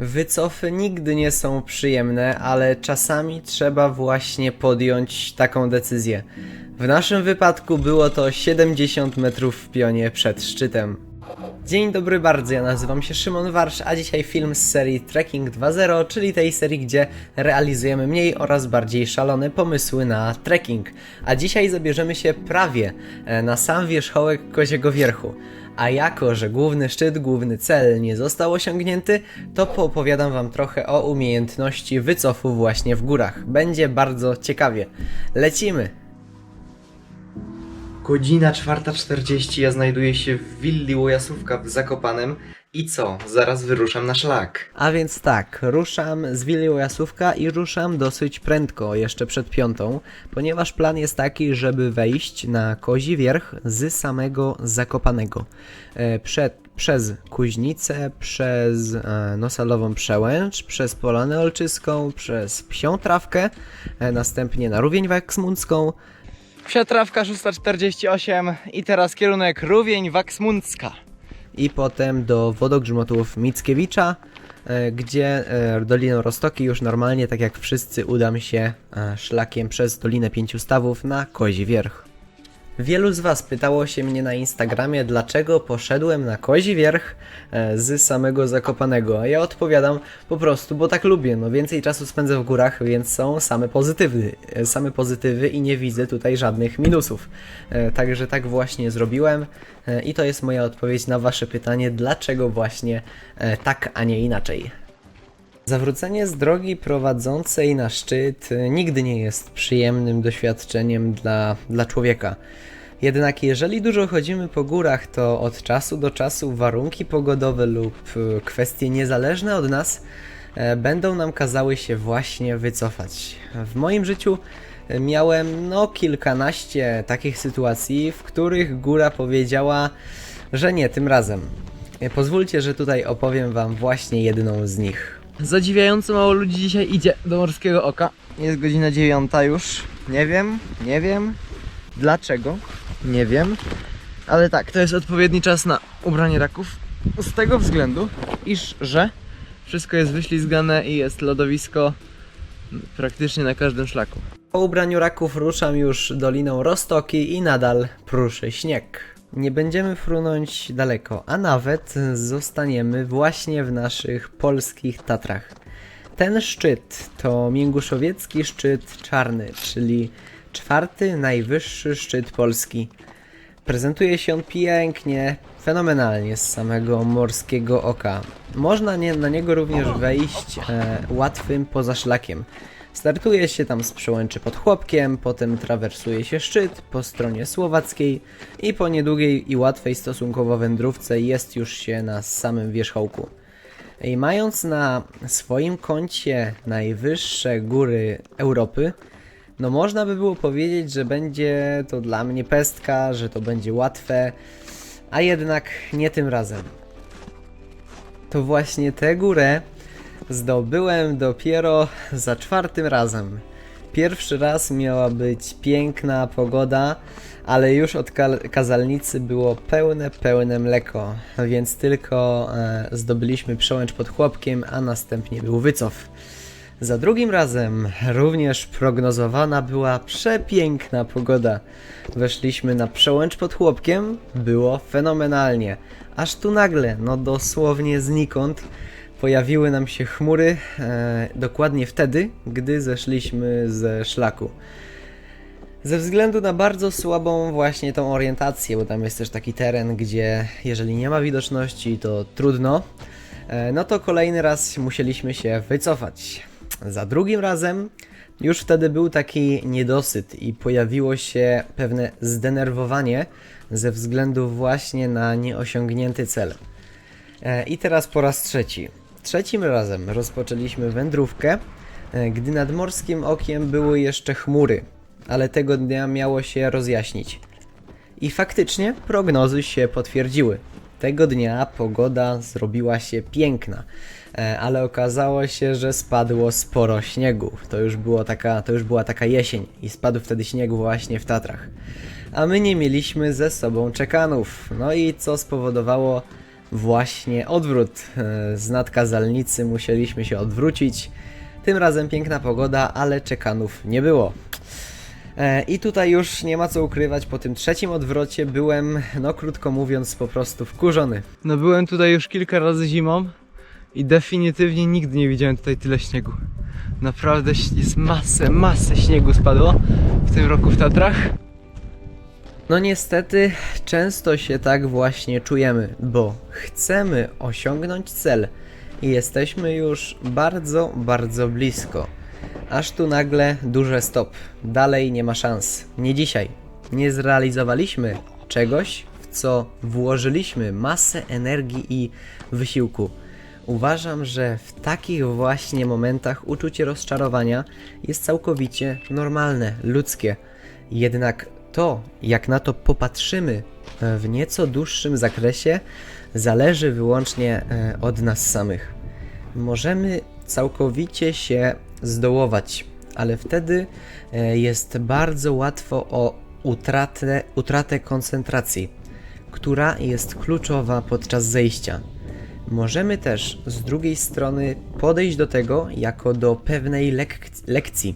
Wycofy nigdy nie są przyjemne, ale czasami trzeba właśnie podjąć taką decyzję. W naszym wypadku było to 70 metrów w pionie przed szczytem. Dzień dobry bardzo, ja nazywam się Szymon Warsz, a dzisiaj film z serii Trekking 2.0, czyli tej serii, gdzie realizujemy mniej oraz bardziej szalone pomysły na trekking. A dzisiaj zabierzemy się prawie e, na sam wierzchołek Koziego Wierchu. A jako, że główny szczyt, główny cel nie został osiągnięty, to poopowiadam wam trochę o umiejętności wycofu właśnie w górach. Będzie bardzo ciekawie. Lecimy! Godzina 4.40, ja znajduję się w willi Łojasówka w Zakopanem i co? Zaraz wyruszam na szlak. A więc tak, ruszam z willi Łojasówka i ruszam dosyć prędko, jeszcze przed piątą, ponieważ plan jest taki, żeby wejść na Kozi Wierch z samego Zakopanego. E, przed, przez Kuźnicę, przez e, Nosalową Przełęcz, przez Polanę Olczyską, przez Psią Trawkę, e, następnie na Rówień Waksmundzką, Psiatrawka 648 i teraz kierunek Rówień Waksmundzka. I potem do wodogrzmotów Mickiewicza, e, gdzie e, Doliną Rostoki już normalnie, tak jak wszyscy, udam się e, szlakiem przez Dolinę Pięciu Stawów na Kozi Wierch. Wielu z Was pytało się mnie na Instagramie, dlaczego poszedłem na Kozi Wierch e, z samego Zakopanego. A ja odpowiadam po prostu, bo tak lubię. No więcej czasu spędzę w górach, więc są same pozytywy. e, Same pozytywy i nie widzę tutaj żadnych minusów. E, Także tak właśnie zrobiłem i to jest moja odpowiedź na Wasze pytanie, dlaczego właśnie tak, a nie inaczej. Zawrócenie z drogi prowadzącej na szczyt nigdy nie jest przyjemnym doświadczeniem dla, dla człowieka. Jednak jeżeli dużo chodzimy po górach, to od czasu do czasu warunki pogodowe lub y, kwestie niezależne od nas e, będą nam kazały się właśnie wycofać. W moim życiu e, miałem no kilkanaście takich sytuacji, w których góra powiedziała, że nie tym razem. E, Pozwólcie, że tutaj opowiem wam właśnie jedną z nich. Zadziwiająco mało ludzi dzisiaj idzie do Morskiego Oka. Jest godzina dziewiąta już. Nie wiem, nie wiem. Dlaczego? Nie wiem. Ale tak, to jest odpowiedni czas na ubranie raków. Z tego względu, iż że wszystko jest wyślizgane i jest lodowisko praktycznie na każdym szlaku. Po ubraniu raków ruszam już doliną Rostoki i nadal pruszy śnieg. Nie będziemy frunąć daleko, a nawet zostaniemy właśnie w naszych polskich Tatrach. Ten szczyt to Mięguszowiecki Szczyt Czarny, czyli czwarty najwyższy szczyt Polski. Prezentuje się on pięknie, fenomenalnie z samego morskiego oka. Można nie, na niego również wejść e, łatwym pozaszlakiem. Startuje się tam z przełęczy pod Chłopkiem, potem trawersuje się szczyt po stronie słowackiej i po niedługiej i łatwej stosunkowo wędrówce jest już się na samym wierzchołku. I mając na swoim koncie najwyższe góry Europy, no można by było powiedzieć, że będzie to dla mnie pestka, że to będzie łatwe, a jednak nie tym razem. To właśnie tę górę zdobyłem dopiero za czwartym razem. Pierwszy raz miała być piękna pogoda, ale już od kazalnicy było pełne, pełne mleko, więc tylko e, zdobyliśmy przełęcz pod chłopkiem, a następnie był wycof. Za drugim razem również prognozowana była przepiękna pogoda. Weszliśmy na przełęcz pod chłopkiem, było fenomenalnie. Aż tu nagle, no dosłownie znikąd, pojawiły nam się chmury, e, dokładnie wtedy, gdy zeszliśmy ze szlaku. Ze względu na bardzo słabą właśnie tą orientację, bo tam jest też taki teren, gdzie jeżeli nie ma widoczności, to trudno, e, no to kolejny raz musieliśmy się wycofać. Za drugim razem już wtedy był taki niedosyt i pojawiło się pewne zdenerwowanie ze względu właśnie na nieosiągnięty cel. E, I teraz po raz trzeci. Trzecim razem rozpoczęliśmy wędrówkę, e, gdy nad morskim okiem były jeszcze chmury, ale tego dnia miało się rozjaśnić. I faktycznie prognozy się potwierdziły. Tego dnia pogoda zrobiła się piękna, e, ale okazało się, że spadło sporo śniegu. To już, było taka, to już była taka jesień i spadł wtedy śnieg właśnie w Tatrach. A my nie mieliśmy ze sobą czekanów. No i co spowodowało Właśnie odwrót. E, Z nadkazalnicy musieliśmy się odwrócić. Tym razem piękna pogoda, ale czekanów nie było. E, I tutaj już nie ma co ukrywać, po tym trzecim odwrocie byłem, no krótko mówiąc, po prostu wkurzony. No byłem tutaj już kilka razy zimą i definitywnie nigdy nie widziałem tutaj tyle śniegu. Naprawdę jest masę, masę śniegu spadło w tym roku w Tatrach. No niestety, często się tak właśnie czujemy, bo chcemy osiągnąć cel i jesteśmy już bardzo, bardzo blisko. Aż tu nagle duże stop. Dalej nie ma szans. Nie dzisiaj. Nie zrealizowaliśmy czegoś, w co włożyliśmy masę energii i wysiłku. Uważam, że w takich właśnie momentach uczucie rozczarowania jest całkowicie normalne, ludzkie. Jednak to, jak na to popatrzymy w nieco dłuższym zakresie, zależy wyłącznie e, od nas samych. Możemy całkowicie się zdołować, ale wtedy e, jest bardzo łatwo o utratę, utratę koncentracji, która jest kluczowa podczas zejścia. Możemy też z drugiej strony podejść do tego jako do pewnej lek- lekcji.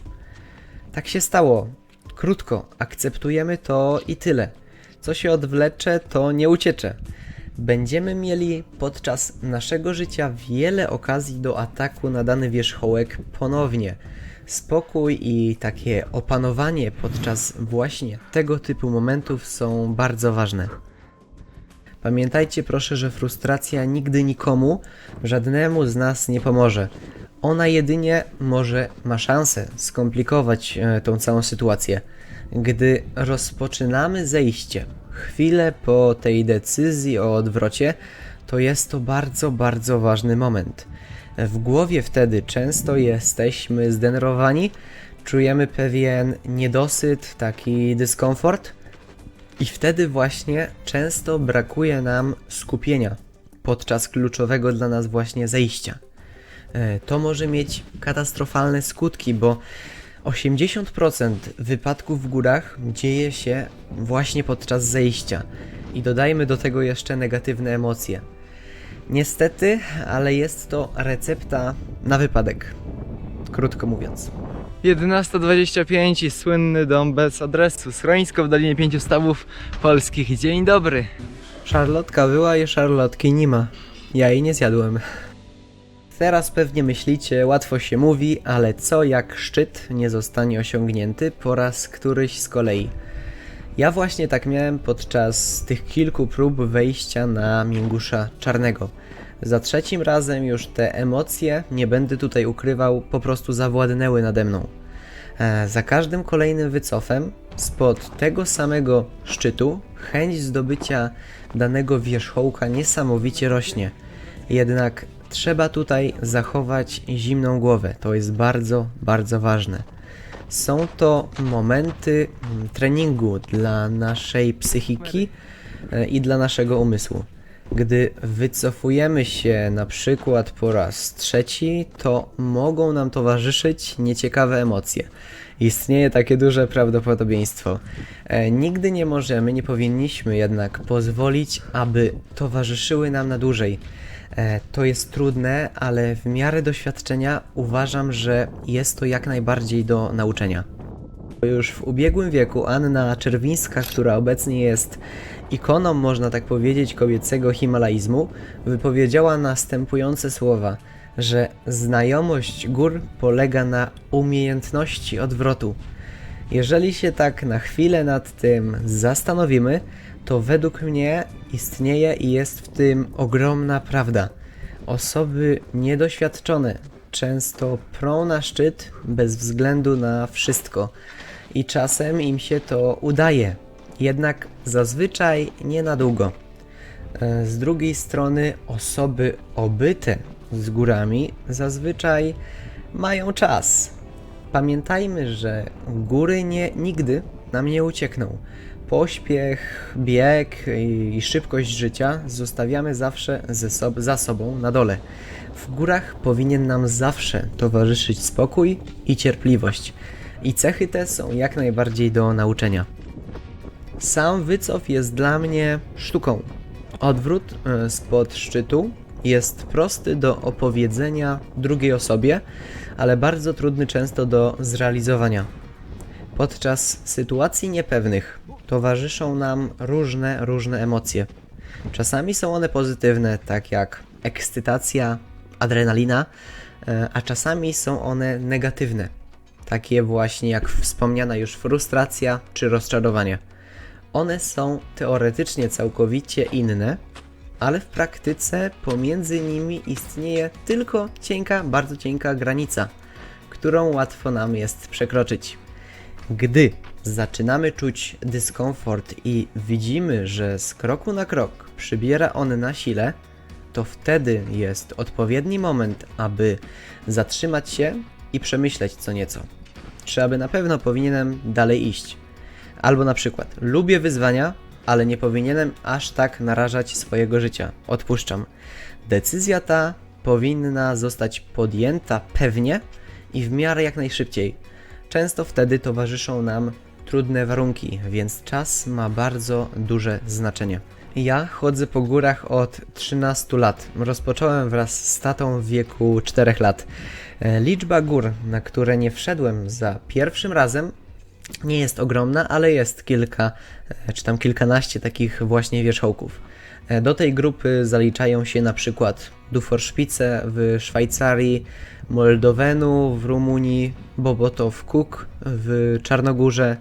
Tak się stało. Krótko, akceptujemy to i tyle. Co się odwlecze, to nie uciecze. Będziemy mieli podczas naszego życia wiele okazji do ataku na dany wierzchołek ponownie. Spokój i takie opanowanie podczas właśnie tego typu momentów są bardzo ważne. Pamiętajcie proszę, że frustracja nigdy nikomu, żadnemu z nas nie pomoże. Ona jedynie może ma szansę skomplikować e, tą całą sytuację. Gdy rozpoczynamy zejście, chwilę po tej decyzji o odwrocie, to jest to bardzo, bardzo ważny moment. W głowie wtedy często jesteśmy zdenerwowani, czujemy pewien niedosyt, taki dyskomfort, i wtedy właśnie często brakuje nam skupienia podczas kluczowego dla nas właśnie zejścia. E, To może mieć katastrofalne skutki, bo 80% wypadków w górach dzieje się właśnie podczas zejścia. I dodajmy do tego jeszcze negatywne emocje. Niestety, ale jest to recepta na wypadek. Krótko mówiąc. 11.25 i słynny dom bez adresu. Schronisko w Dolinie Pięciu Stawów Polskich. Dzień dobry. Szarlotka była i szarlotki nie ma. Ja jej nie zjadłem. Teraz pewnie myślicie, łatwo się mówi, ale co jak szczyt nie zostanie osiągnięty po raz któryś z kolei? Ja właśnie tak miałem podczas tych kilku prób wejścia na Mingusza Czarnego. Za trzecim razem już te emocje, nie będę tutaj ukrywał, po prostu zawładnęły nade mną. E, Za każdym kolejnym wycofem spod tego samego szczytu chęć zdobycia danego wierzchołka niesamowicie rośnie. Jednak trzeba tutaj zachować zimną głowę. To jest bardzo, bardzo ważne. Są to momenty mm, treningu dla naszej psychiki e, i dla naszego umysłu. Gdy wycofujemy się na przykład po raz trzeci, to mogą nam towarzyszyć nieciekawe emocje. Istnieje takie duże prawdopodobieństwo. E, nigdy nie możemy, nie powinniśmy jednak pozwolić, aby towarzyszyły nam na dłużej. E, to jest trudne, ale w miarę doświadczenia uważam, że jest to jak najbardziej do nauczenia. Już w ubiegłym wieku Anna Czerwińska, która obecnie jest ikoną, można tak powiedzieć, kobiecego himalaizmu, wypowiedziała następujące słowa, że znajomość gór polega na umiejętności odwrotu. Jeżeli się tak na chwilę nad tym zastanowimy, to według mnie istnieje i jest w tym ogromna prawda. Osoby niedoświadczone często prą na szczyt bez względu na wszystko i czasem im się to udaje, jednak zazwyczaj nie na długo. E, Z drugiej strony osoby obyte z górami zazwyczaj mają czas. Pamiętajmy, że góry nie, nigdy nam nie uciekną. Pośpiech, bieg i, szybkość życia zostawiamy zawsze ze sob- za sobą na dole. W górach powinien nam zawsze towarzyszyć spokój i cierpliwość. I cechy te są jak najbardziej do nauczenia. Sam wycof jest dla mnie sztuką. Odwrót e, spod szczytu jest prosty do opowiedzenia drugiej osobie, ale bardzo trudny często do zrealizowania. Podczas sytuacji niepewnych towarzyszą nam różne, różne emocje. Czasami są one pozytywne, tak jak ekscytacja, adrenalina, e, a czasami są one negatywne, takie właśnie jak wspomniana już frustracja czy rozczarowanie. One są teoretycznie całkowicie inne, ale w praktyce pomiędzy nimi istnieje tylko cienka, bardzo cienka granica, którą łatwo nam jest przekroczyć. Gdy zaczynamy czuć dyskomfort i widzimy, że z kroku na krok przybiera on na sile, to wtedy jest odpowiedni moment, aby zatrzymać się i przemyśleć co nieco. Czy aby na pewno powinienem dalej iść? Albo na przykład, lubię wyzwania, ale nie powinienem aż tak narażać swojego życia. Odpuszczam. Decyzja ta powinna zostać podjęta pewnie i w miarę jak najszybciej. Często wtedy towarzyszą nam trudne warunki, więc czas ma bardzo duże znaczenie. Ja chodzę po górach od 13 lat. Rozpocząłem wraz z tatą w wieku 4 lat. E, Liczba gór, na które nie wszedłem za pierwszym razem, nie jest ogromna, ale jest kilka, e, czy tam kilkanaście takich właśnie wierzchołków. E, Do tej grupy zaliczają się na przykład Duforszpice w Szwajcarii, Moldowenu w Rumunii, Bobotow Kuk w Czarnogórze.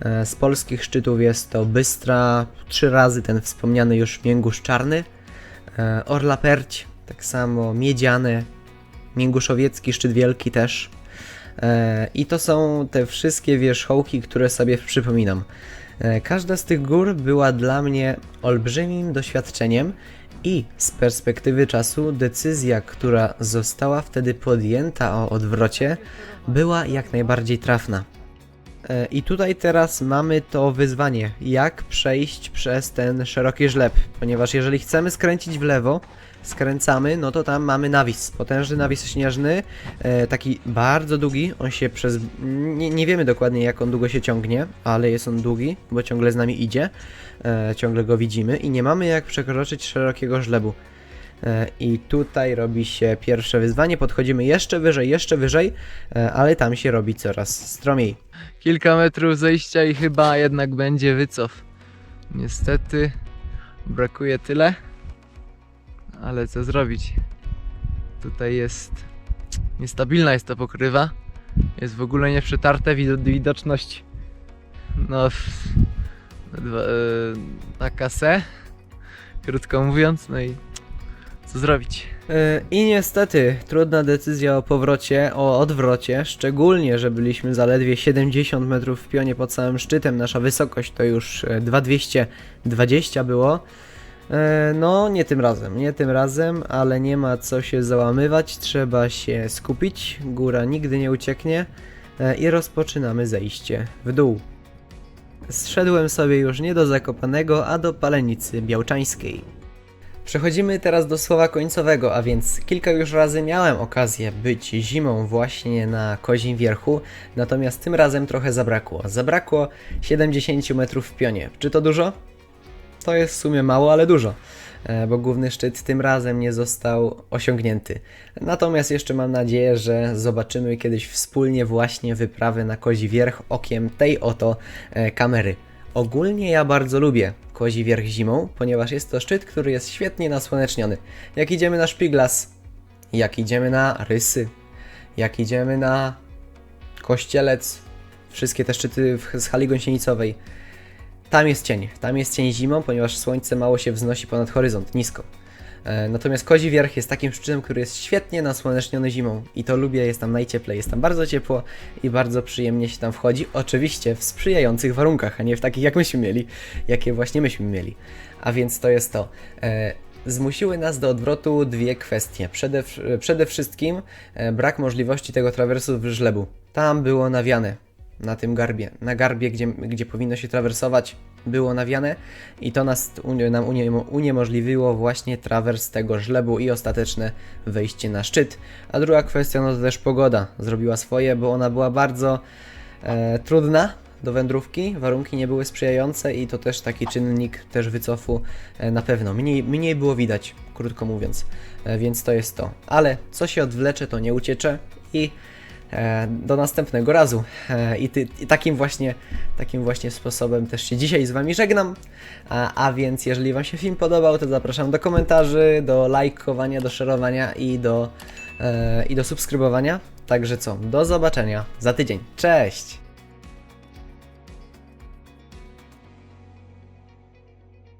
E, Z polskich szczytów jest to Bystra, trzy razy ten wspomniany już Mięgusz Czarny, Orla Perć, tak samo Miedziane, Mięguszowiecki, Szczyt Wielki też. E, I to są te wszystkie wierzchołki, które sobie przypominam. E, Każda z tych gór była dla mnie olbrzymim doświadczeniem i z perspektywy czasu decyzja, która została wtedy podjęta o odwrocie, była jak najbardziej trafna. E, I tutaj teraz mamy to wyzwanie, jak przejść przez ten szeroki żleb, ponieważ jeżeli chcemy skręcić w lewo, skręcamy, no to tam mamy nawis, potężny nawis śnieżny, e, taki bardzo długi, on się przez, nie, nie wiemy dokładnie jak on długo się ciągnie, ale jest on długi, bo ciągle z nami idzie, e, ciągle go widzimy i nie mamy jak przekroczyć szerokiego żlebu. E, I tutaj robi się pierwsze wyzwanie, podchodzimy jeszcze wyżej, jeszcze wyżej, e, ale tam się robi coraz stromiej. Kilka metrów zejścia i chyba jednak będzie wycof. Niestety brakuje tyle, ale co zrobić? Tutaj jest niestabilna jest ta pokrywa. Jest w ogóle nieprzetarte wido- widoczność. No, f- dwa, e, taka se, krótko mówiąc, no i co zrobić? E, I niestety, trudna decyzja o powrocie, o odwrocie, szczególnie, że byliśmy zaledwie 70 metrów w pionie pod samym szczytem, nasza wysokość to już e, 2220 było. E, No, nie tym razem, nie tym razem, ale nie ma co się załamywać, trzeba się skupić, góra nigdy nie ucieknie e, i rozpoczynamy zejście w dół. Zszedłem sobie już nie do Zakopanego, a do Palenicy Białczańskiej. Przechodzimy teraz do słowa końcowego, a więc kilka już razy miałem okazję być zimą właśnie na Kozim Wierchu, natomiast tym razem trochę zabrakło. Zabrakło 70 metrów w pionie. Czy to dużo? To jest w sumie mało, ale dużo, e, bo główny szczyt tym razem nie został osiągnięty. Natomiast jeszcze mam nadzieję, że zobaczymy kiedyś wspólnie właśnie wyprawę na Kozi Wierch okiem tej oto e, kamery. Ogólnie ja bardzo lubię Kozi Wierch zimą, ponieważ jest to szczyt, który jest świetnie nasłoneczniony. Jak idziemy na Szpiglas, jak idziemy na Rysy, jak idziemy na Kościelec, wszystkie te szczyty z hali gąsienicowej, tam jest cień. Tam jest cień zimą, ponieważ słońce mało się wznosi ponad horyzont, nisko. E, Natomiast Kozi Wierch jest takim szczytem, który jest świetnie nasłoneczniony zimą i to lubię, jest tam najcieplej, jest tam bardzo ciepło i bardzo przyjemnie się tam wchodzi, oczywiście w sprzyjających warunkach, a nie w takich jak myśmy mieli, jakie właśnie myśmy mieli. A więc to jest to. E, Zmusiły nas do odwrotu dwie kwestie. Przede, przede wszystkim e, brak możliwości tego trawersu w żlebu. Tam było nawiane, na tym garbie. Na garbie, gdzie, gdzie powinno się trawersować, było nawiane i to nas, nam unie, uniemożliwiło właśnie trawers tego żlebu i ostateczne wejście na szczyt. A druga kwestia, no to też pogoda zrobiła swoje, bo ona była bardzo e, trudna, do wędrówki, warunki nie były sprzyjające i to też taki czynnik też wycofu e, na pewno. Mniej, mniej było widać, krótko mówiąc, e, więc to jest to. Ale co się odwlecze, to nie uciecze i do następnego razu. E, I, ty, I takim właśnie takim właśnie sposobem też się dzisiaj z Wami żegnam. A, a więc, jeżeli Wam się film podobał, to zapraszam do komentarzy, do lajkowania, do szerowania i do, e, i do subskrybowania. Także co, do zobaczenia za tydzień. Cześć!